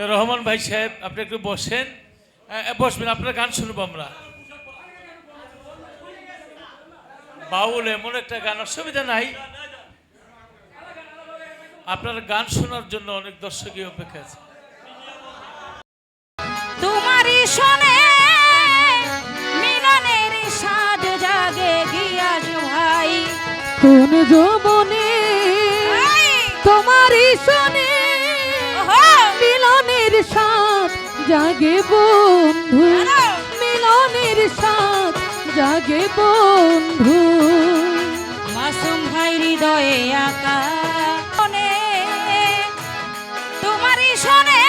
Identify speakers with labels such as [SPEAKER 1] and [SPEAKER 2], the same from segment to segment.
[SPEAKER 1] তো রহমান ভাই সাহেব, আপনি একটু বসেন। বসবেন, আপনার গান শুনব আমরা। বাউল এমন একটা গান, অসুবিধা নাই। আপনার গান শোনার জন্য অনেক দর্শকই অপেক্ষা আছে।
[SPEAKER 2] জাগে
[SPEAKER 3] বন্ধু মিলনের সাথ জাগে বন্ধু।
[SPEAKER 2] মাসুম ভাই হৃদয়ে আকা শোনে তোমারই শোনে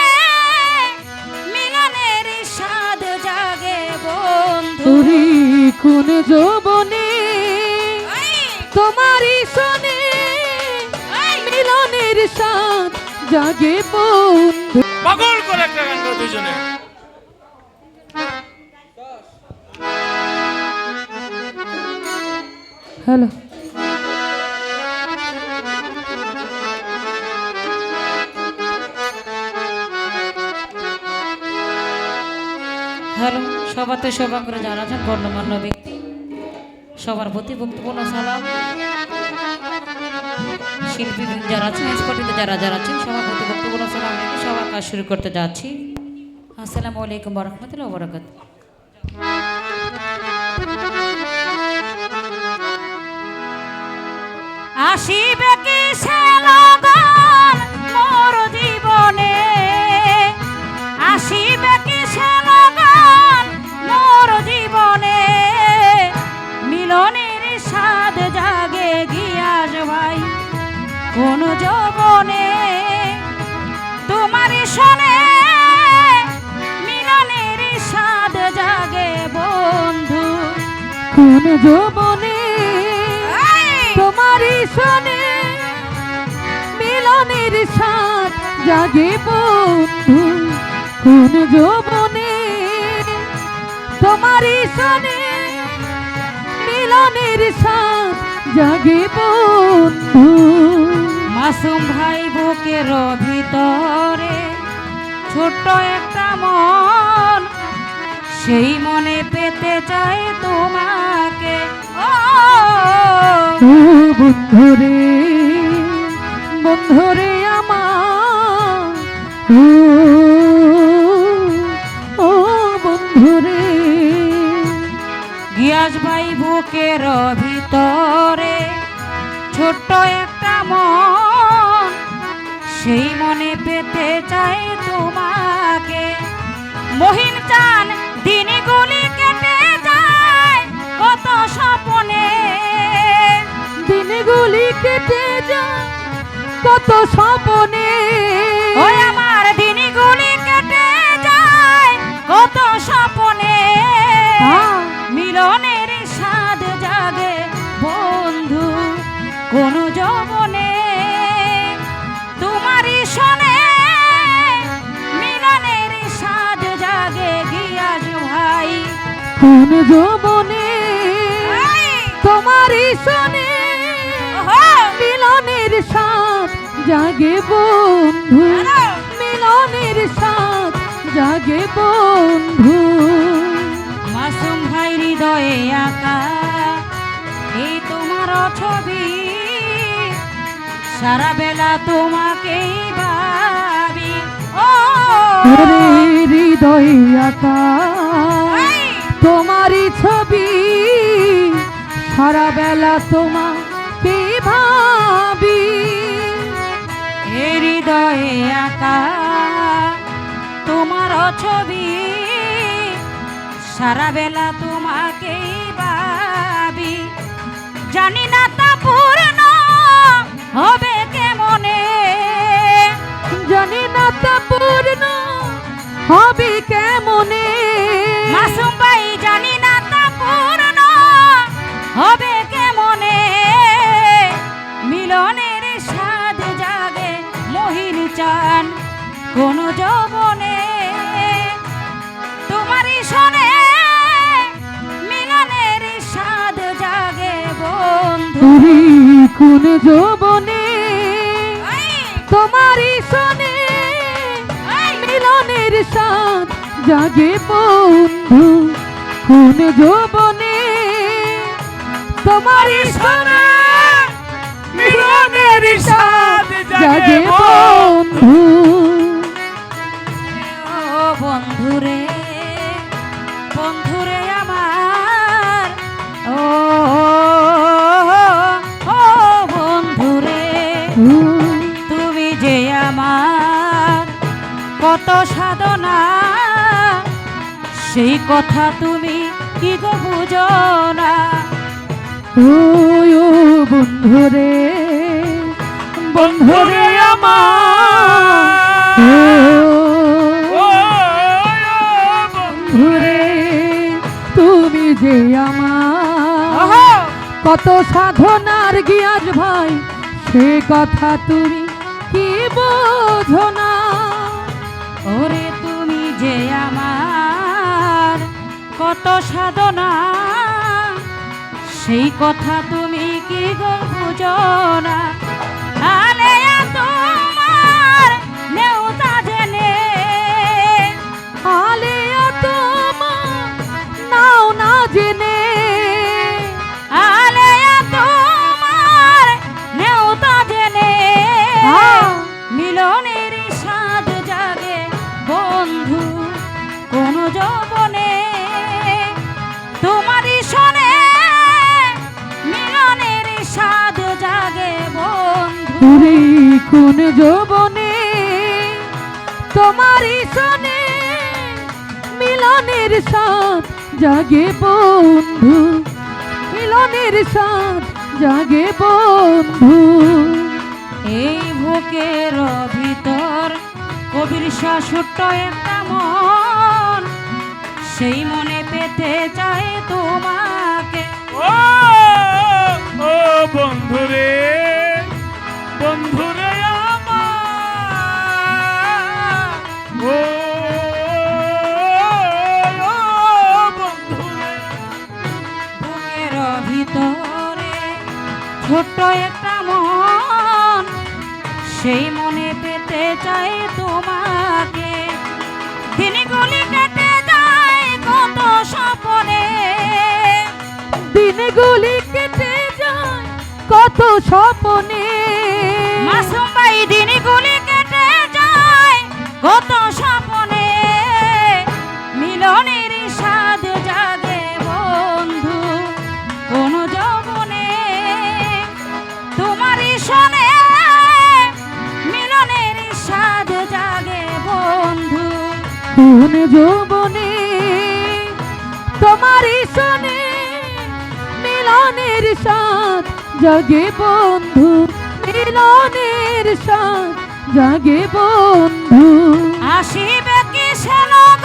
[SPEAKER 2] মিলনের স্বাদ জাগে বন্ধু।
[SPEAKER 3] তুরি কোন যৌবনে তোমারই শোনে মিলনের সাথ জাগে বন্ধু।
[SPEAKER 1] পাগল করে একটা গান করো দুজনে
[SPEAKER 3] হ্যালো।
[SPEAKER 2] হ্যালো সবাতে সৌভাগ্য যারা আছেন গণ্যমান্য ব্যক্তি সবার প্রতি বক্তব্য সালাম। শিল্পী যারা আছেন, স্পটিতে যারা যারা আছেন সবার প্রতি বক্তব্য সালাম রেখে সবার কাজ শুরু করতে যাচ্ছি। আসসালামু আলাইকুম বরহমতুল্লাহ বরকাত আসিবে কি সে কোন যৌবনে
[SPEAKER 3] তোমারই শোনে মিলনের সাথ জাগে বন্ধু। কোন যৌবনে তোমারই শোনে মিলনের সাথ জাগে বন্ধু।
[SPEAKER 2] মাসুম ভাই বুকের ভিতরে ছোট্ট একটা মন সেই মনে পেতে চায় তোমাকে। ও
[SPEAKER 3] বন্ধুরে বন্ধুরে আমার। ও ও বন্ধুরে।
[SPEAKER 2] গিয়াস ভাই বুকের ভিতরে ছোট্ট একটা মন। সেই মনে পেতে চাই তোমাকে। মহিন চান দিনগুলি কেটে যায় কত স্বপনে।
[SPEAKER 3] দিনগুলি কেটে যায় কত স্বপনে।
[SPEAKER 2] কোন যৌবনে তোমারই শোনে! মিলনের
[SPEAKER 3] সাথ জাগে বন্ধু! মিলনের সাথ জাগে বন্ধু
[SPEAKER 2] মাসুম ভাই হৃদয়ে আঁকা এই তোমার ছবি সারা বেলা তোমাকেই ভাবি ও
[SPEAKER 3] হৃদয় আকা! তোমারই ছবি সারা বেলা তোমাকে ভাবি।
[SPEAKER 2] হৃদয়ে আঁকা তোমার ছবি সারা বেলা তোমাকেই ভাবি। জানি না তা পূর্ণ হবে কেমনে,
[SPEAKER 3] জানি না তা পূর্ণ হবে কেমনে।
[SPEAKER 2] যৌবনে তোমারই শোনে মিলনের জাগে বন্ধু।
[SPEAKER 3] কোন যৌবনে তোমারই সনে
[SPEAKER 1] মিলনের স্বাদ
[SPEAKER 3] জাগে বন্ধু।
[SPEAKER 2] বন্ধুরে বন্ধুরে সেই কথা তুমি কি গো বুঝো না?
[SPEAKER 3] ও ও বন্ধুরে বন্ধুরে আমার। ও বন্ধুরে। তুমি যে আমার। কত সাধনার গিয়াজ ভাই সে কথা তুমি কি বোঝো না?
[SPEAKER 2] ওরে কত সাধনা সেই কথা তুমি কি গো বুঝো না?
[SPEAKER 3] পুরি কোন যৌবনে তোমারই সনে মিলনের সাথ জাগে বন্ধু মিলনের সাথ জাগে বন্ধু।
[SPEAKER 2] এই বুকের ভিতর কবির শাশুট একটা মন সেই মনে পেতে চায় তোমাকে।
[SPEAKER 1] ও বন্ধুরে।
[SPEAKER 2] ভিতরে ছোট্ট একটা মন, সেই মনে পেতে চাই তোমাকে। দিনগুলি কেটে যায় কত স্বপনে।
[SPEAKER 3] দিনগুলি কেটে যায় কত স্বপনে।
[SPEAKER 2] কোন যৌবনে
[SPEAKER 3] তোমার সনে মিলনের সাথ জাগে বন্ধু, মিলনের সাথ জাগে বন্ধু।
[SPEAKER 2] আসিবে কি সেলগন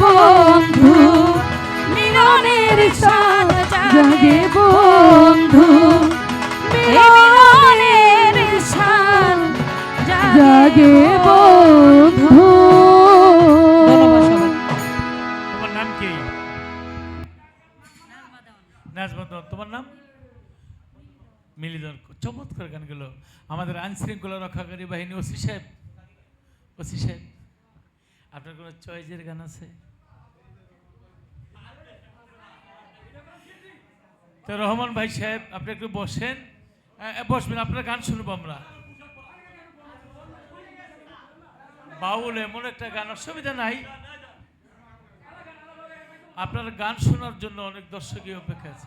[SPEAKER 2] বন্ধু,
[SPEAKER 3] মিলনের সাথ জাগে বন্ধু, মিলনের সাথ জাগে বন্ধু।
[SPEAKER 1] তোমার নাম কি? নাজমা তোমার নাম? মিলিদন চমৎকার গানগুলো। আমাদের আইন শৃঙ্খলা রক্ষাকারী বাহিনী, ওসি সাহেব। ওসি সাহেব, আপনার কোনো চয়েসের গান আছে? তো রহমান ভাই সাহেব, আপনি একটু বসেন। বসবেন, আপনার গান শুনব আমরা। বাউল এমন একটা গান, অসুবিধা নাই। আপনার গান শোনার জন্য অনেক দর্শকই অপেক্ষা আছে।